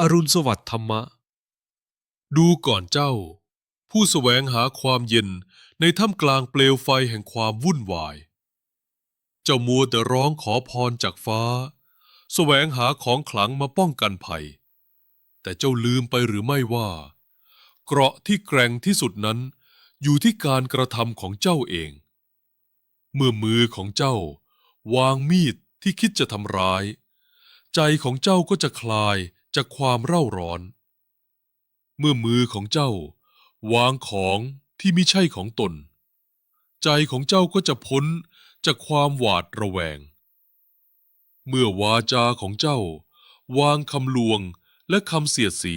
อรุณสวัสดิ์ธรรมะ ดูก่อนเจ้า ผู้แสวงหาความเย็นในท่ามกลางเปลวไฟแห่งความวุ่นวาย เจ้ามัวแต่ร้องขอพรจากฟ้าแสวงหาของขลังมาป้องกันภัย แต่เจ้าลืมไปหรือไม่ว่า เกราะที่แกร่งที่สุดนั้น อยู่ที่การกระทำของเจ้าเอง เมื่อมือของเจ้า วางมีดที่คิดจะทำร้าย ใจของเจ้าก็จะคลาย จากความเร่าร้อน เมื่อมือของเจ้าวางของที่ไม่ใช่ของตน ใจของเจ้าก็จะพ้นจากความหวาดระแวง เมื่อวาจาของเจ้าวางคำลวงและคำเสียดสี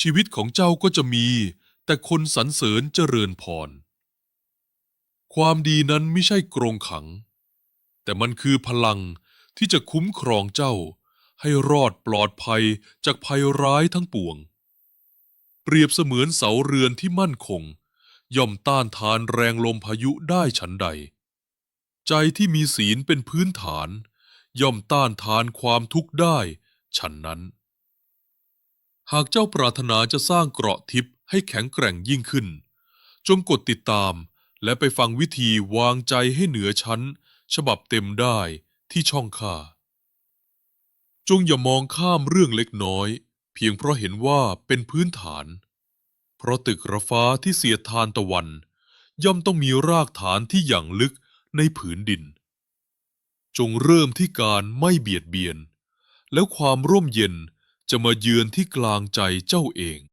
ชีวิตของเจ้าก็จะมีแต่คนสรรเสริญเจริญพร ความดีนั้นไม่ใช่กรงขัง แต่มันคือพลังที่จะคุ้มครองเจ้า ให้รอดปลอดภัยจากภัยร้ายทั้งปวง เปรียบเสมือนเสาเรือนที่มั่นคง ย่อมต้านทานแรงลมพายุได้ฉันใด ใจที่มีศีลเป็นพื้นฐาน ย่อมต้านทานความทุกข์ได้ฉันนั้น หากเจ้าปรารถนาจะสร้างเกราะทิพย์ให้แข็งแกร่งยิ่งขึ้น จงกดติดตามและไปฟังวิธีวางใจให้เหนือชั้น ฉบับเต็มได้ที่ช่องข้า จงอย่ามองข้ามเรื่องเล็กน้อย เพียงเพราะเห็นว่าเป็นพื้นฐาน เพราะตึกระฟ้าที่เสียดทานตะวัน ย่อมต้องมีรากฐานที่อย่างลึกในผืนดิน จงเริ่มที่การไม่เบียดเบียน แล้วความร่มเย็นจะมาเยือนที่กลางใจเจ้าเอง